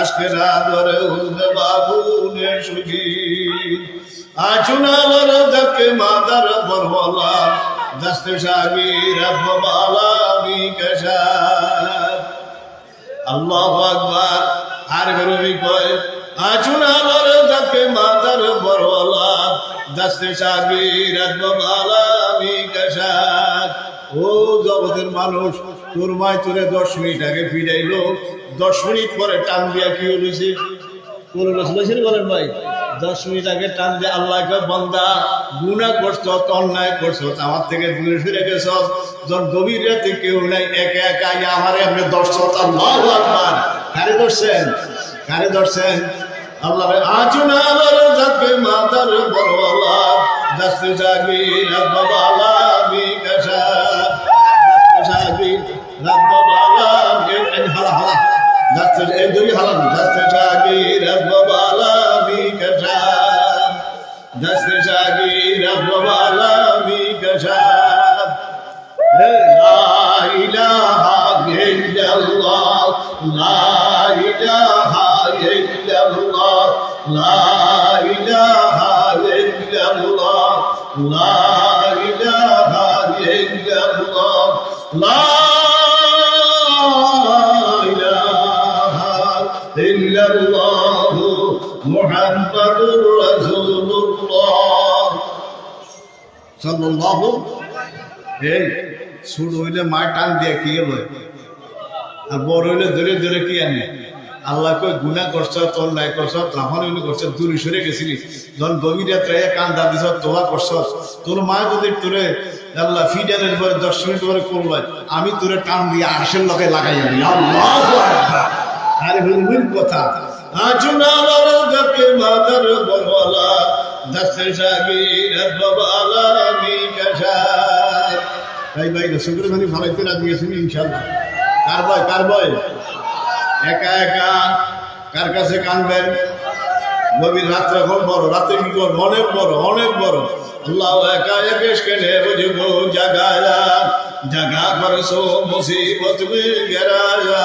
আজকেরা ধরে উঠবে বাবুনে সুখী আচুনালার ধকে মাদার বরবলা, দস্তে সাগির আব্বালা বিকশার আল্লাহ আকবার, আর বেরোবি কয় আচুনালার ধকে মাদার বরবলা, দস্তে সাগির আব্বালা বিকশার ও জগতের মানুষ, তোর মায় তোরে দশ মিনিট আগে ফিরাইলো। দশ মিনিট পরে টান দিয়া কি হয়েছে কোন রসুল বলেন ভাই, দশ মিনিট আগে টান দিয়ে আল্লাহকে বন্দা গুণা করছ, অন্যায় করছ আমার থেকে দূরে সরে গেছ। যখন গভীর রাতে কেউ নাই, একে একা আমারে আপনি দর্শ আল্লাহ আকবার। কারে ধরছেন? কারে ধরছেন? আল্লাহ আজুনা যাকে মাতার বড়ওয়ালা দস্তে জাগি রব্বালা বিকাশা দস্তে That's an injury, Halam. That's the Shagir of Babala Mikashab. That's the Shagir of Babala Mikashab. La ilaha illallah. La ilaha illallah. La ilaha illallah. La ilaha illallah. La এই হইলে টান দিয়ে হইলে কি আল্লাহ কই গুণা করছ, তোর নাই করছ তাহন হইলে করছ সরে গেছিলি। যখন গভীর রাত্রে কান দা তোলা করছ, তোর মা যদি তোরে, আল্লাহ পরে দশ মিনিট পরে করল আমি তোরে টান দিয়ে আশের লোকে লাগাই দিই আরে কথা। কথা আজুনা লালকে মাদার বরওয়ালা দস্তে সাগির বাবালা বিকাশার ভাই ভাই শুক্র মানে ভালাইতে রাজি গেছেন ইনশাল্লাহ কার বয় কার বয় একা একা, কার কাছে কানবেন গভীর রাত্রে এখন বড়, রাতে কি করব? অনেক বড় অনেক বড়। আল্লাহ একা একেশ কেনে বুঝব জাগায়া, জাগা করছ মুসিবত গেরায়া।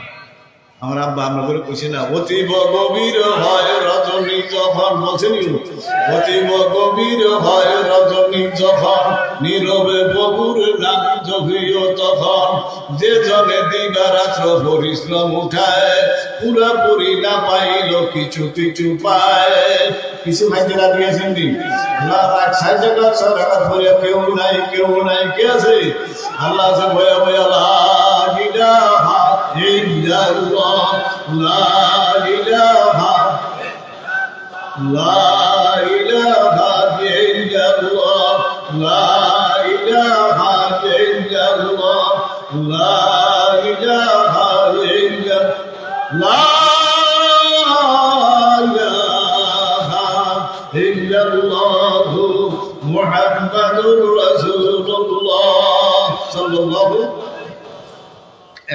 আমার আব্বা আমরা করে কইছি, না, অতীব গভীর হয় রজনী যখন বলছেন অতীব গভীর হয় রজনী যখন নীরবে ববুর নাম জভিও তখন যে জনে দিবা রাত্র পরিশ্রম উঠায় পুরাপুরি না পাইল কিছু কিছু পায়। কিছু ভাইতে লাগিয়েছেন নি? সাহায্য করছে রাখার পরে কেউ নাই কেউ নাই, কে আছে? আল্লাহ আছে ভয়া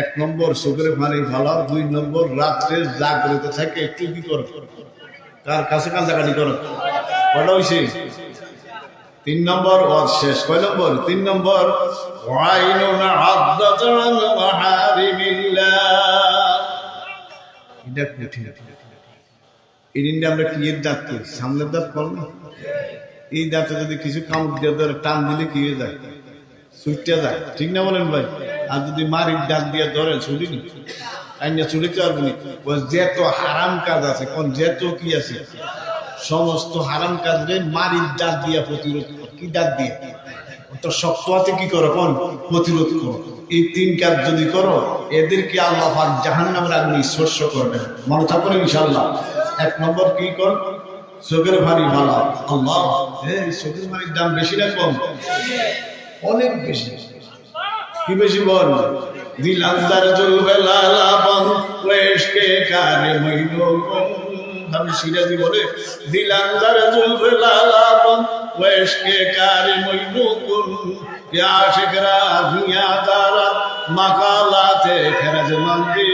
এক নম্বর চোখের পানি ভালো দুই নম্বর রাত্রে জাগ্রত থাকে একটু কি করো কাছে কাছাকাছি করো কটা হয়েছে তিন নম্বর ওয়াজ শেষ। কয় নম্বর? তিন নম্বর আমরা কি দাঁত না? যদি কিছু ধরে টান দিলে কি যায়? যায়। ঠিক না বলেন ভাই? আর যদি মারির দাঁত দিয়ে ধরেন, ছুটি আইনা যেত হারাম কাজ আছে, কোন যেত কি আছে? সমস্ত হারাম কাজরে মারির দাঁত দিয়া প্রতিরোধ। কি দাঁত দিয়ে? তো শক্ত হাতে কি করো কোন? প্রতিরোধ করো। এই তিন কাজ যদি করো, এদেরকে আল্লাহ জাহান নামের আগুন স্পর্শ করবেন। মনে থাকুন ইনশাল্লাহ এক নম্বর কি কর চোখের ভারী ভালো। আল্লাহ, এই চোখের ভারির দাম বেশি না কম? অনেক বেশি। কি বেশি বল? দিলান্দার জুলবেলা লাবন ওয়েশকে কারে মইনো আমি সিরাজি বলে দিলান্দার জুলবেলা লাবন ওয়েশকে কারে মইনো কোন আশিকরা ভিয়া দারা মাকালাতে খেরাজ মন্দি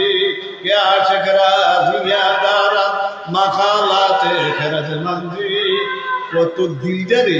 আশিকরা ভিয়া দারা মাকালাতে খেরাজ মন্দি কত দিলদারি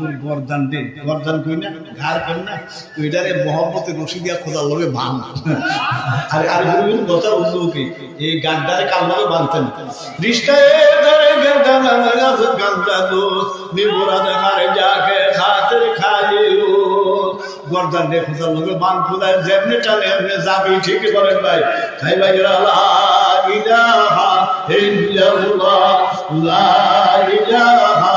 তোর গরদান দে। গরদান কই না, ঘাড় কই না, ওইটারে মহব্বতের রশি দিয়া খোদা লগে বান। আর আর গুরুর কথা বুঝলো কি এই গাড্ডারে কাল লগে বানতেন? কৃষ্ণায় ধরে গঙ্গা দোষ মি বুড়াবে হারে জাগে খাচের খাবে গর্দান রে খোদার লগে বান, খোদার যেমনি টানে, এমনি যাবি, ঠিকই বলেন ভাই। ভাই ভাই, লা ইলাহা ইল্লাল্লাহ, লা, ইলাহা